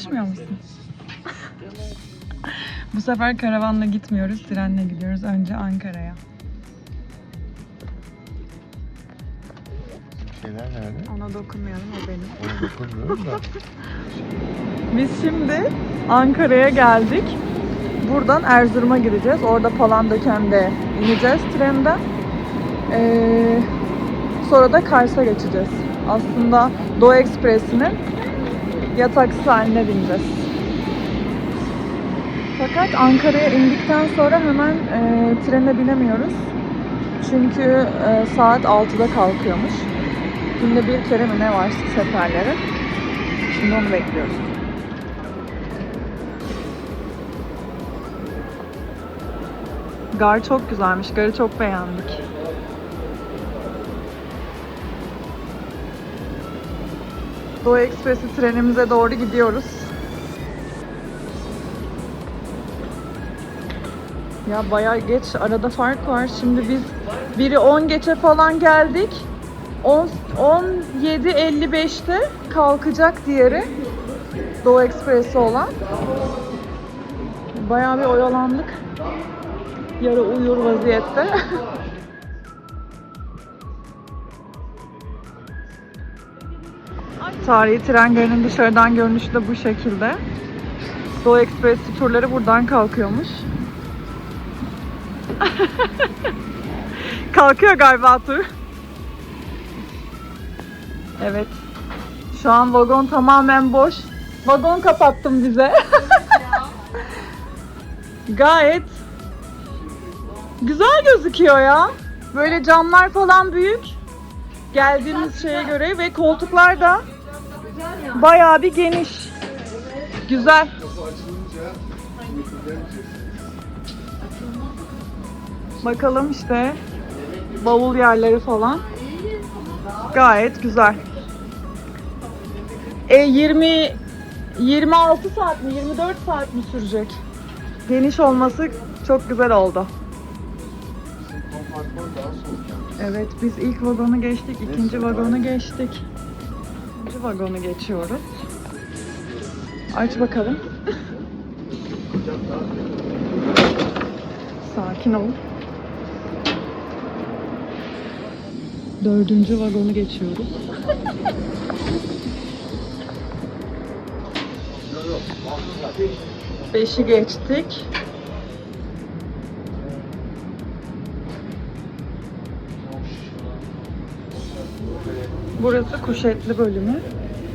Çalışmıyor musun? Bu sefer karavanla gitmiyoruz, trenle gidiyoruz. Önce Ankara'ya. Şeyler nerede? Ona dokunmayalım, o benim. Ona dokunmuyorum da. Biz şimdi Ankara'ya geldik. Buradan Erzurum'a gideceğiz. Orada Palandöken'de ineceğiz trenden. Ee, sonra da Kars'a geçeceğiz. Aslında Doğu Ekspresi'nin yataksı haline bineceğiz. Fakat Ankara'ya indikten sonra hemen e, trene binemiyoruz. Çünkü e, saat 6'da kalkıyormuş. Günde bir kere mi ne var seferleri. Şimdi onu bekliyoruz. Gar çok güzelmiş. Garı çok beğendik. Doğu Ekspresi trenimize doğru gidiyoruz. Ya bayağı geç arada fark var. Şimdi biz biri 10 geçe falan geldik. 10 17.55'te kalkacak diğeri. Doğu Ekspresi olan. Bayağı bir oyalandık. Yarı uyur vaziyette. Tarihi tren garının dışarıdan görünüşü de bu şekilde. Doğu Ekspresi turları buradan kalkıyormuş. Kalkıyor galiba tur. Evet. Şu an vagon tamamen boş. Vagon kapattım bize. Gayet güzel gözüküyor ya. Böyle camlar falan büyük. Geldiğimiz şeye göre ve koltuklar da bayağı bir geniş. Güzel. Bakalım işte bavul yerleri falan. Gayet güzel. E 20 26 saat mi 24 saat mi sürecek? Geniş olması çok güzel oldu. Evet biz ilk vagonu geçtik, ikinci vagonu geçtik. Vagonu geçiyoruz. Aç bakalım. Sakin ol. Dördüncü vagonu geçiyoruz. Beşi geçtik. Burası kuşetli bölümü.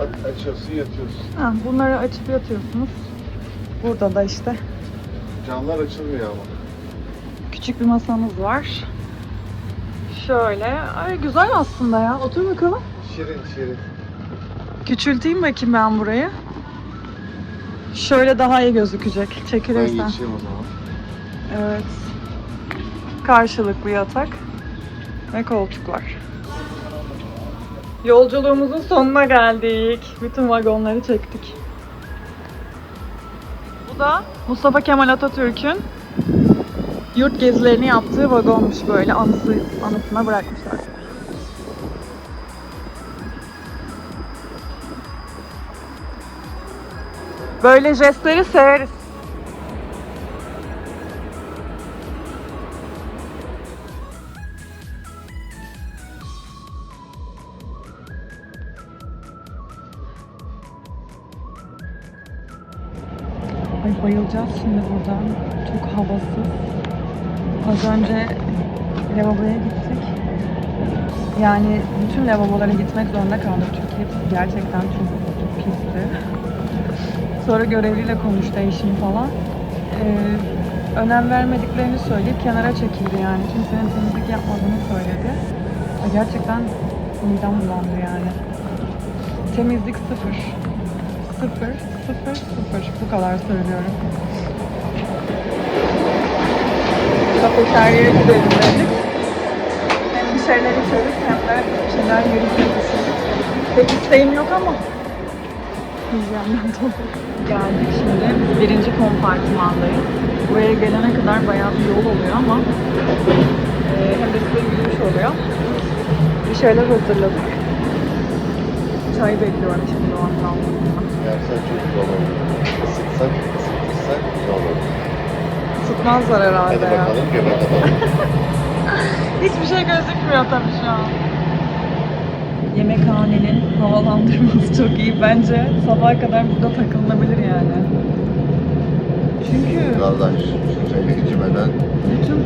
Aç- Açıyorsun yatıyorsun. Ha, bunları açıp yatıyorsunuz. Burada da işte Camlar açılmıyor ama. küçük bir masamız var. Şöyle. Ay güzel aslında ya. Otur bakalım. Şirin şirin. Küçülteyim bakayım ben burayı. Şöyle daha iyi gözükecek. Ben Çekilirsen. geçeyim o zaman. Evet. Karşılıklı yatak ve koltuklar. Yolculuğumuzun sonuna geldik. Bütün vagonları çektik. Bu da Mustafa Kemal Atatürk'ün yurt gezilerini yaptığı vagonmuş böyle anısı anısına bırakmışlar. Böyle jestleri severiz. Bayılacağız şimdi buradan. Çok havasız. Az önce lavaboya gittik. Yani bütün lavabolara gitmek zorunda kaldık çünkü hepsi gerçekten çok pisti. Sonra görevliyle konuştu eşim falan. Ee, önem vermediklerini söyleyip kenara çekildi yani. Kimsenin temizlik yapmadığını söyledi. Gerçekten midem bulandı yani. Temizlik sıfır. Sıfır, sıfır, sıfır. Bu kadar söylüyorum. Kafeteryaya gidelim dedik. Hem bir şeyler içeriz hem de yeriz diye düşündük. Pek isteğim yok ama. Yiyeceğimden dolayı. Geldik şimdi. Birinci kompartmandayız. Buraya gelene kadar bayağı bir yol oluyor ama e, hem de size yürüyüş oluyor. Bir şeyler hazırladık. Çay bekliyorum şimdi o an Yersen çok zor olur. Isıtsak, ısıtırsak zor olur. Tutmazlar herhalde Hadi ya. bakalım göbek atalım. Hiçbir şey gözükmüyor tabii şu an. Yemekhanenin havalandırması çok iyi. Bence sabaha kadar burada takılınabilir yani. Çünkü Kardeş, çayı içmeden bütün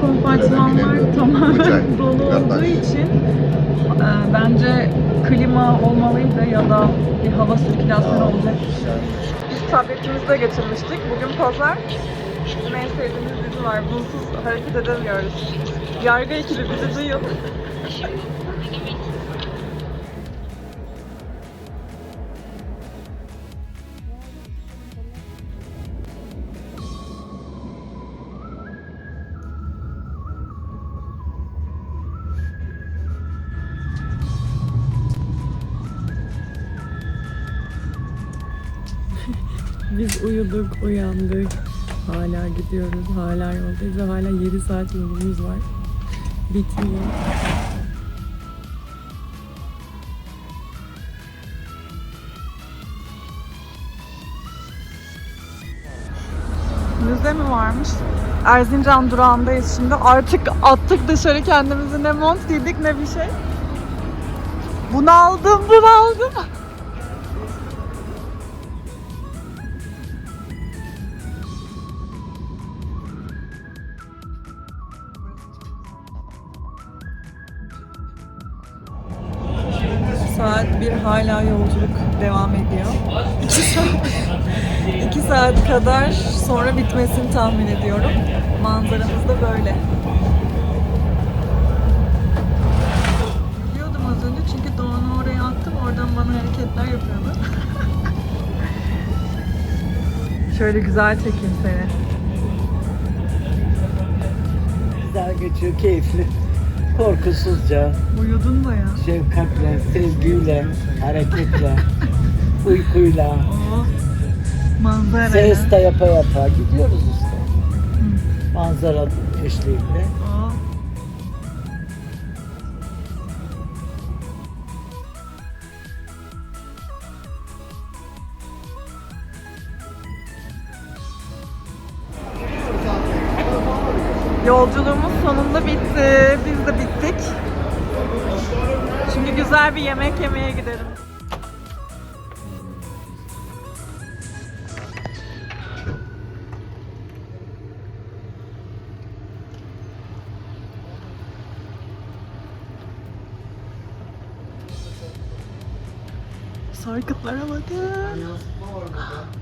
çay. tamamen dolu olduğu için e, bence klima olmalıydı ya da bir hava sirkülasyonu olacak. Biz tabletimizi de getirmiştik. Bugün pazar. Bizim en sevdiğimiz dizi var. Bunsuz hareket edemiyoruz. Yargı ekibi bizi duyun. Uyuduk, uyandık. Hala gidiyoruz, hala yoldayız ve hala 7 saat yolumuz var. Bitmiyor. Müze mi varmış? Erzincan durağındayız şimdi. Artık attık dışarı kendimizi. Ne mont giydik ne bir şey. Bunaldım, bunaldım. Saat bir hala yolculuk devam ediyor. İki saat, saat kadar sonra bitmesini tahmin ediyorum. Manzaramız da böyle. Biliyordum az önce çünkü Doğan'ı oraya attım. Oradan bana hareketler yapıyordu. Şöyle güzel çekeyim seni. Güzel geçiyor, keyifli. Korkusuzca, Uyudun da ya. şefkatle, sevgiyle, hareketle, uykuyla. Manzara. ses de yapa yapa gidiyoruz işte. Manzara eşliğinde. Yemek yemeye gidelim. Sarkıtlara bakın.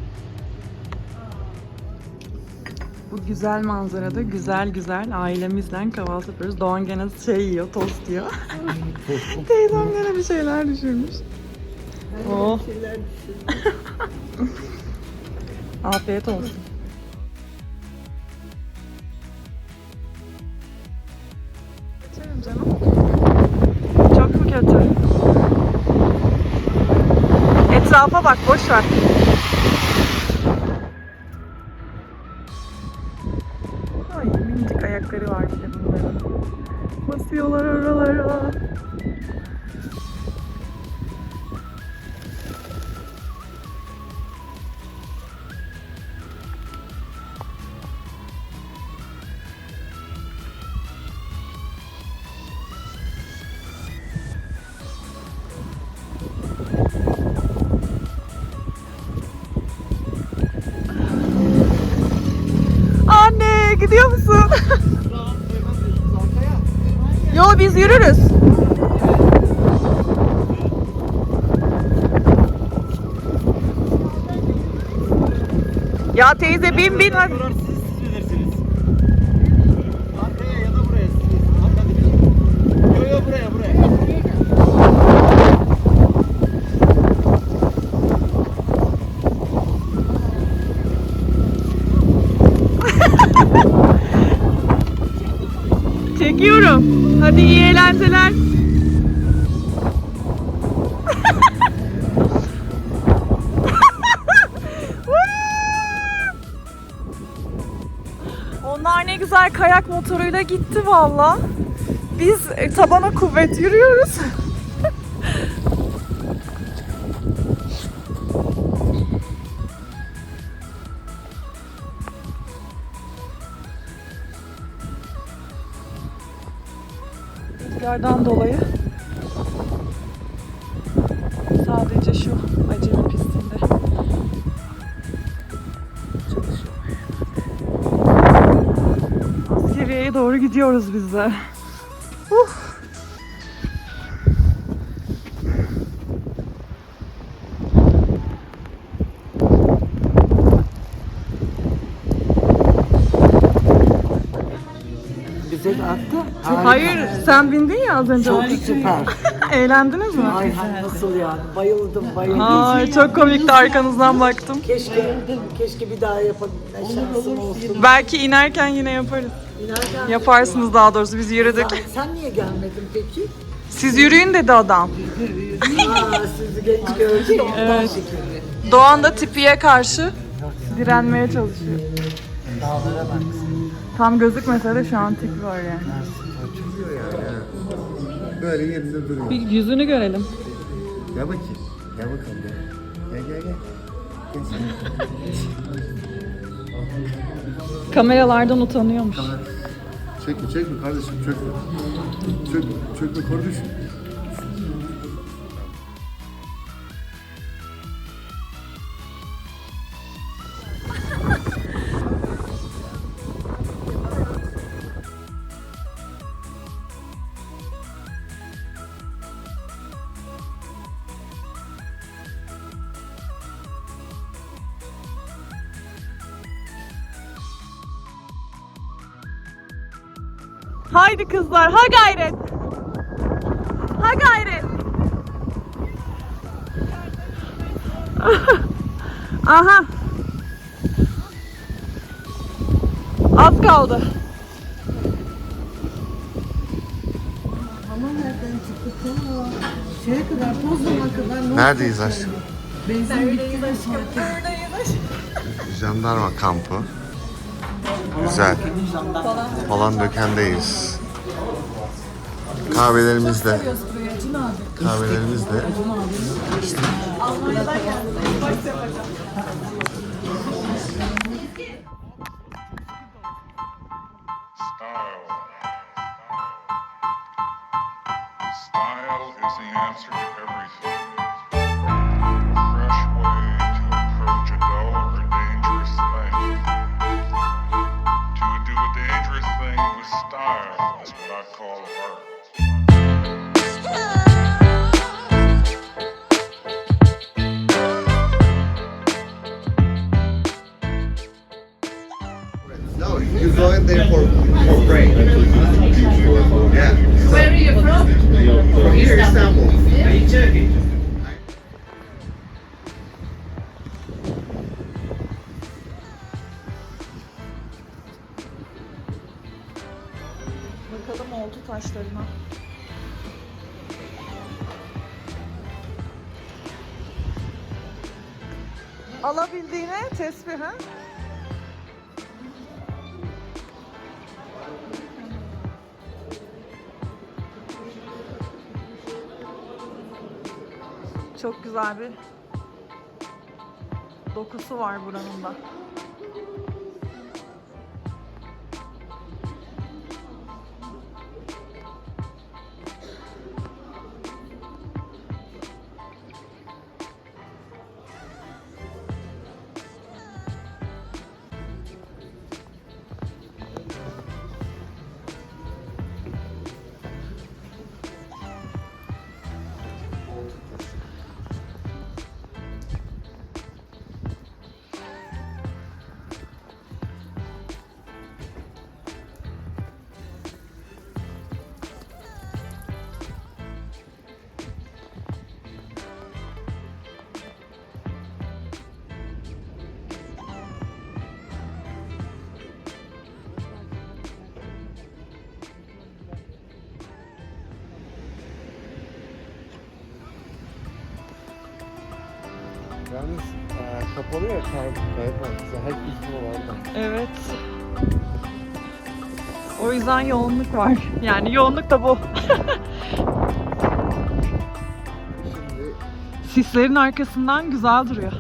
Bu güzel manzarada güzel güzel ailemizden kahvaltı yapıyoruz. Doğan gene şey yiyor, tost yiyor. Teyzem gene bir şeyler düşürmüş. Oh. Afiyet olsun. Canım. Çok mu kötü? Etrafa bak, boş ver. Ya teyze bin bin hadi. Siz, siz bilirsiniz. Arkaya ya da buraya siz. Yo yo buraya buraya. Çekiyorum. Hadi iyi eğlenceler. Berk motoruyla gitti valla. Biz e, tabana kuvvet yürüyoruz. rüzgardan dolayı doğru gidiyoruz biz de. Uf. Bize de attı. Hayır sen bindin ya az önce. Çok süper. Eğlendiniz mi? Ay hay nasıl yani? Bayıldım bayıldım. Ay çok komikti arkanızdan baktım. Keşke keşke bir daha yapabilme şansım olsun. Belki inerken yine yaparız. İnerken Yaparsınız daha doğrusu biz yürüdük. sen, sen niye gelmedin peki? Siz yürüyün dedi adam. Aa sizi genç gördüm ondan Evet. şekilde. Doğan da tipiye karşı direnmeye çalışıyor. Dağlara bak. Tam gözükmese de şu an tipi var yani. Böyle yerinde duruyor. Bir yüzünü görelim. Gel bakayım. Gel bakalım. Gel gel gel. gel. Gel sen. Kameralardan utanıyormuş. Çekme çekme kardeşim çökme. Çökme çökme kardeşim. Haydi kızlar ha gayret. Ha gayret. Aha. Az kaldı. Ama nereden çıktı? Şeye kadar, Pozan'a kadar. Neredeyiz aşkım? Benzin bitti mi? Jandarma kampı. Güzel. Falan dökendeyiz. Kahvelerimiz de. Kahvelerimiz de. Style. İs the answer to everything. There for, for break. Yeah. Where are you from? From Istanbul. Bakalım oldu taşlarına. Alabildiğine tesbih ha? Çok güzel bir dokusu var buranın da. Yalnız e, kapalı ya kayıp var. Hep bizim oralarda. Evet. O yüzden yoğunluk var. Yani yoğunluk da bu. Şimdi Sislerin arkasından güzel duruyor.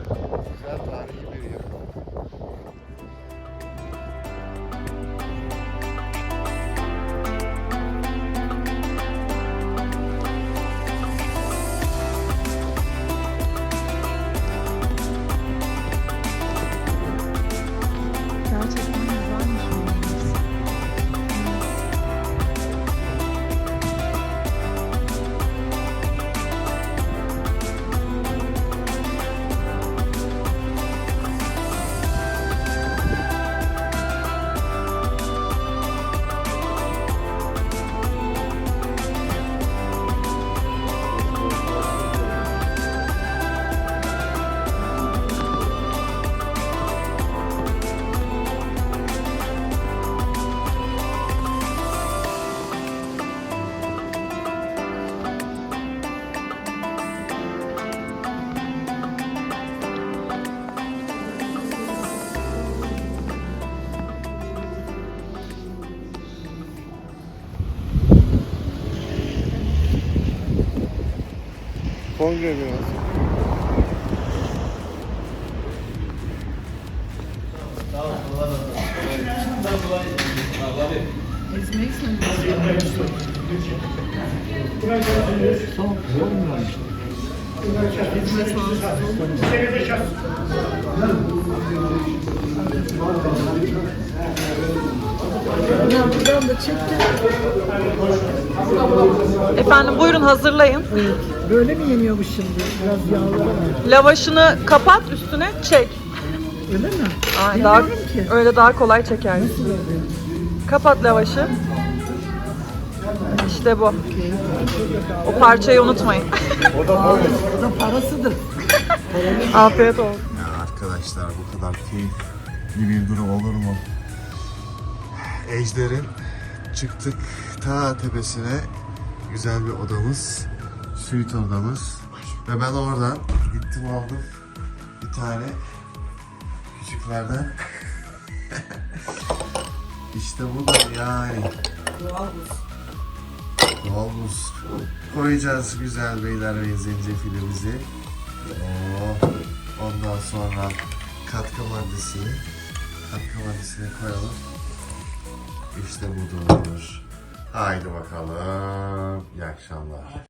Kongre binası. Buradan da çektim. Efendim buyurun hazırlayın. Böyle mi yeniyormuş şimdi? Biraz yağları var. Lavaşını kapat üstüne çek. Öyle mi? Ay, daha, ki. öyle daha kolay çeker. Kapat lavaşı. İşte bu. O parçayı unutmayın. O da parasıdır. Afiyet olsun. Ya arkadaşlar bu kadar keyifli bir durum olur mu? Ejder'in çıktık ta tepesine güzel bir odamız, suite odamız ve ben oradan gittim aldım bir tane küçüklerden. işte bu da yani. Doğal buz. Koyacağız güzel beyler ve zencefilimizi. Oo. Ondan sonra katkı maddesini katkı maddesini koyalım. İşte budur. Haydi bakalım. İyi akşamlar.